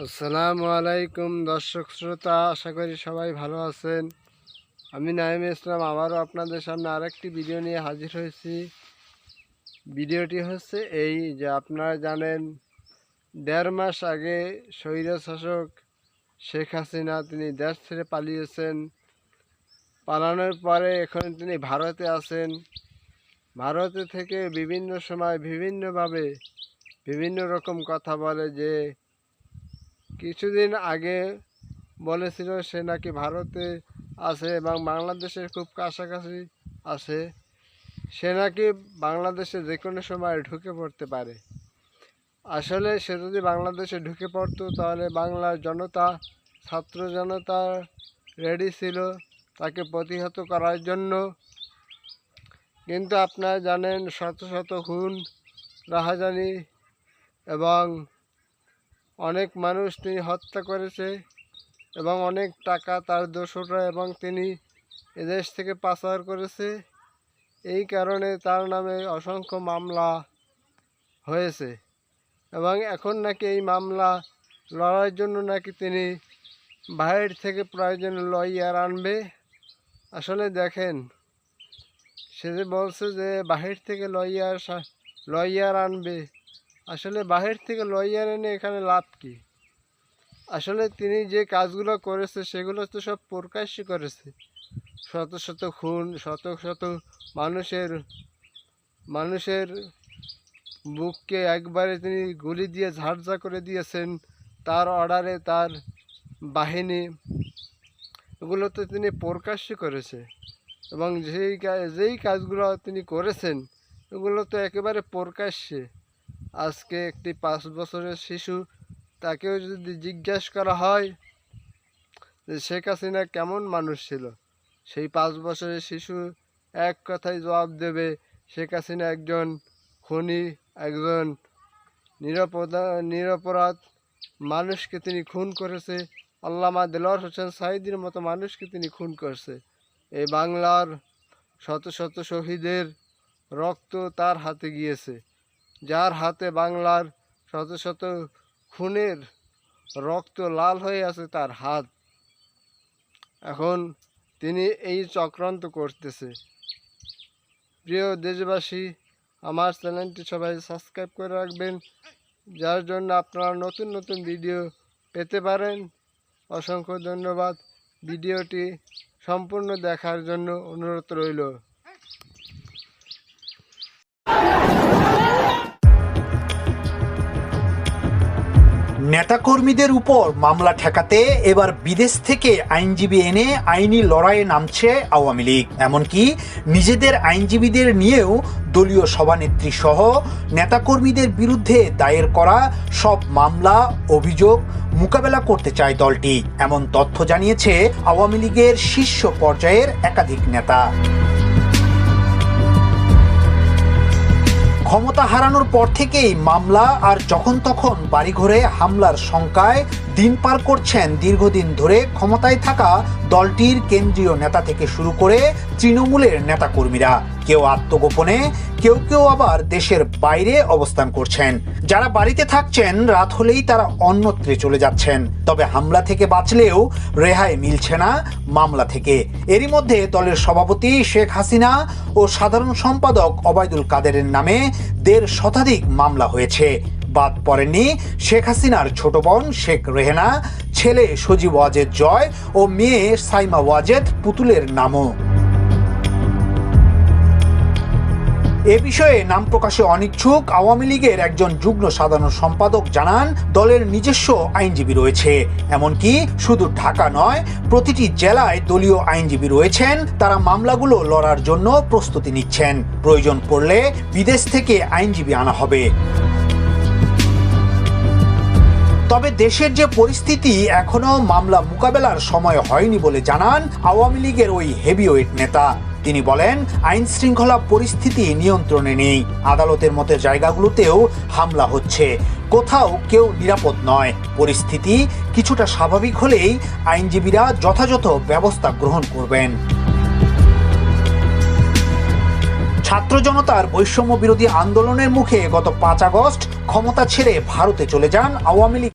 আসসালামু আলাইকুম দর্শক শ্রোতা, আশা করি সবাই ভালো আছেন। আমি নাইম ইসলাম, আবারও আপনাদের সামনে আরেকটি ভিডিও নিয়ে হাজির হয়েছি। ভিডিওটি হচ্ছে এই যে আপনারা জানেন, দেড় মাস আগে স্বৈর শাসক শেখ হাসিনা তিনি দেশ ছেড়ে পালিয়েছেন। পালানোর পরে এখন তিনি ভারতে আছেন। ভারতে থেকে বিভিন্ন সময় বিভিন্নভাবে বিভিন্ন রকম কথা বলে যে কিছুদিন আগে বলেছিল সে নাকি ভারতে আছে এবং বাংলাদেশের খুব কাছাকাছি আছে। সে নাকি বাংলাদেশে যে কোনো সময় ঢুকে পড়তে পারে। আসলে সে যদি বাংলাদেশে ঢুকে পড়তো, তাহলে বাংলার জনতা, ছাত্র জনতা রেডি ছিল তাকে প্রতিহত করার জন্য। কিন্তু আপনারা জানেন শত শত খুন, রাহাজানি এবং অনেক মানুষ তিনি হত্যা করেছে এবং অনেক টাকা তার দোষরা এবং তিনি এদেশ থেকে পাচার করেছে। এই কারণে তার নামে অসংখ্য মামলা হয়েছে এবং এখন নাকি এই মামলা লড়ার জন্য নাকি তিনি বাইরে থেকে প্রয়োজন লয়ার আনবে। আসলে দেখেন, সে যে বলছে যে বাহির থেকে লয়ার লয়ার আনবে আসলে বাহির থেকে লয়ার এনে এখানে লাভ কি? আসলে তিনি যে কাজগুলো করেছে সেগুলো তো সব প্রকাশ্য করেছে। শত শত খুন, শত শত মানুষের মানুষের বুককে একবারে তিনি গুলি দিয়ে ঝাড়ঝা করে দিয়েছেন। তার অর্ডারে তার বাহিনী এগুলো তো তিনি প্রকাশ্য করেছে। এবং যেই যেই কাজগুলো তিনি করেছেন, এগুলো তো একেবারে প্রকাশ্যে। আজকে একটি পাঁচ বছরের শিশু, তাকেও যদি জিজ্ঞাসা করা হয় যে শেখ হাসিনা কেমন মানুষ ছিল, সেই পাঁচ বছরের শিশু এক কথায় জবাব দেবে, শেখ হাসিনা একজন খুনি, একজন নিরাপদা, নিরপরাধ মানুষকে তিনি খুন করেছে। আল্লামা দেলোয়ার হোসেন সাইদির মতো মানুষকে তিনি খুন করছে। এই বাংলার শত শত শহীদের রক্ত তার হাতে গিয়েছে। যার হাতে বাংলার শত শত খুনের রক্ত লাল হয়ে আছে তার হাত। এখন তিনি এই চক্রান্ত করতেছে। প্রিয় দেশবাসী, আমার চ্যানেলটি সবাই সাবস্ক্রাইব করে রাখবেন, যার জন্য আপনারা নতুন নতুন ভিডিও পেতে পারেন। অসংখ্য ধন্যবাদ। ভিডিওটি সম্পূর্ণ দেখার জন্য অনুরোধ রইল। নেতাকর্মীদের উপর মামলা ঠেকাতে এবার বিদেশ থেকে আইনজীবী এনে আইনি লড়াইয়ে নামছে আওয়ামী লীগ। এমনকি নিজেদের আইনজীবীদের নিয়েও দলীয় সভানেত্রী সহ নেতাকর্মীদের বিরুদ্ধে দায়ের করা সব মামলা, অভিযোগ মোকাবেলা করতে চায় দলটি। এমন তথ্য জানিয়েছে আওয়ামী লীগের শীর্ষ পর্যায়ের একাধিক নেতা। ক্ষমতা হারানোর পর থেকেই মামলা আর যখন তখন বাড়িঘরে হামলার শঙ্কায় দিন পার করছেন দীর্ঘদিন ধরে ক্ষমতায় থাকা দলটির কেন্দ্রীয় নেতা থেকে শুরু করে তৃণমূলের নেতাকর্মীরা। কেউ আত্মগোপনে, কেউ কেউ আবার দেশের বাইরে অবস্থান করছেন। যারা বাড়িতে থাকছেন, রাত হলেই তারা অন্যত্রে চলে যাচ্ছেন। তবে হামলা থেকে বাঁচলেও রেহাই মিলছে না মামলা থেকে। এরই মধ্যে দলের সভাপতি শেখ হাসিনা ও সাধারণ সম্পাদক অবায়দুল কাদেরের নামে দেড় শতাধিক মামলা হয়েছে। বাদ পড়েননি শেখ হাসিনার ছোট বোন শেখ রেহেনা, ছেলে সজীব ওয়াজেদ জয় ও মেয়ে সাইমা ওয়াজেদ পুতুলের নামও। এ বিষয়ে নাম প্রকাশে অনিচ্ছুক আওয়ামী লীগের একজন যুগ্ম সাধারণ সম্পাদক জানান, দলের নিজস্ব আইনজীবী রয়েছে। এমনকি শুধু ঢাকা নয়, প্রতিটি জেলায় দলীয় আইনজীবী রয়েছেন। তারা মামলাগুলো লড়ার জন্য প্রস্তুতি নিচ্ছেন। প্রয়োজন পড়লে বিদেশ থেকে আইনজীবী আনা হবে। তবে দেশের যে পরিস্থিতি, এখনও মামলা মোকাবেলার সময় হয়নি বলে জানান আওয়ামী লীগের ওই হেভিওয়েট নেতা। তিনি বলেন আইন শৃঙ্খলা পরিস্থিতি নিয়ন্ত্রণে নেই। আদালতের মতো জায়গাগুলোতেও হামলা হচ্ছে। কোথাও কেউ নিরাপদ নয়। পরিস্থিতি কিছুটা স্বাভাবিক হলেই আইনজীবীরা যথাযথ ব্যবস্থা গ্রহণ করবেন। ছাত্র জনতার বৈষম্য বিরোধী আন্দোলনের মুখে গত পাঁচ আগস্ট ক্ষমতা ছেড়ে ভারতে চলে যান আওয়ামী লীগ।